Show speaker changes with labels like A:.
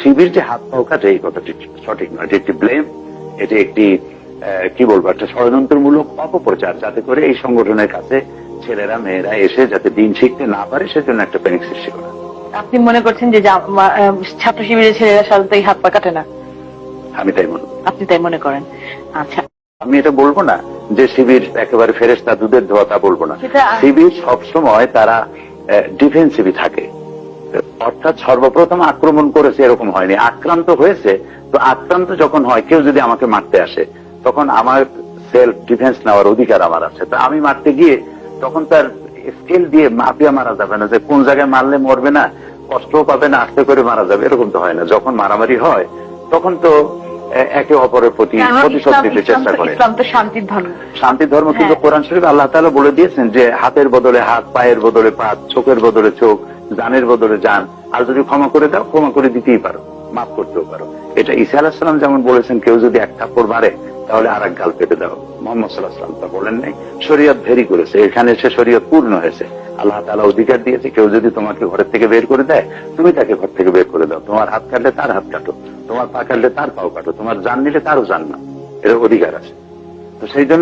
A: শিবির যে হাত পাও কাটে এই কথাটি সঠিক নয়। এটি একটি ব্লেম এটি একটি কি বলব একটা ষড়যন্ত্রমূলক অপপ্রচার যাতে করে এই সংগঠনের কাছে ছেলেরা মেয়েরা এসে যাতে দিন শিখতে না পারে সেজন্য একটা প্যানিক সৃষ্টি করা।
B: আপনি মনে করছেন যে ছাত্র শিবিরের ছেলেরা সাধারণত এই হাত পা কাটে না?
A: আমি তাই মনে করি।
B: আপনি তাই মনে করেন? আচ্ছা।
A: আমি এটা বলব না যে শিবির একেবারে ফেরেস্তা দুধের ধোয়া তা বলব না শিবির সবসময় তারা ডিফেন্সিভই থাকে। অর্থাৎ সর্বপ্রথম আক্রমণ করেছে এরকম হয়নি। আক্রান্ত হয়েছে তো আক্রান্ত যখন হয় কেউ যদি আমাকে মারতে আসে তখন আমার সেলফ ডিফেন্স নেওয়ার অধিকার আমার আছে। তো আমি মারতে গিয়ে তখন তার স্কেল দিয়ে মাপিয়া মারা যাবে না যে কোন জায়গায় মারলে মরবে না কষ্টও পাবে না আস্তে করে মারা যাবে এরকম তো হয় না। যখন মারামারি হয় তখন তো একে অপরের প্রতি প্রতিশোধ নিতে চেষ্টা করে।
B: শান্তির ধর্ম।
A: শান্তি ধর্ম কিন্তু
B: হ্যাঁ।
A: কোরআন শরীফ আল্লাহ তাআলা বলে দিয়েছেন যে হাতের বদলে হাত পায়ের বদলে পা চোখের বদলে চোখ জানের বদলে জান আর যদি ক্ষমা করে দাও, ক্ষমা করে দিতেই পারো, মাফ করতেও পারো। এটা ঈসা আলাহিসাল্লাম যেমন বলেছেন, কেউ যদি এক থাপ্পড় মারে, তাহলে আর এক গাল পেটে দাও। মোহাম্মদ সাল্লাহ সাল্লাম তা বলেন নাই। শরীয়ত ভেরি করেছে। এখানে এসে শরীয়ত পূর্ণ হয়েছে। আল্লাহ তাআলা অধিকার দিয়েছে, কেউ যদি তোমাকে ঘরের থেকে বের করে দেয়, তুমি তাকে ঘর থেকে বের করে দাও। তোমার হাত কাটলে তার হাত কাটো, তোমার পা কাটলে তার পাও কাটো, তোমার জান নিলে তারও জান না এর অধিকার আছে। তো সেই জন্য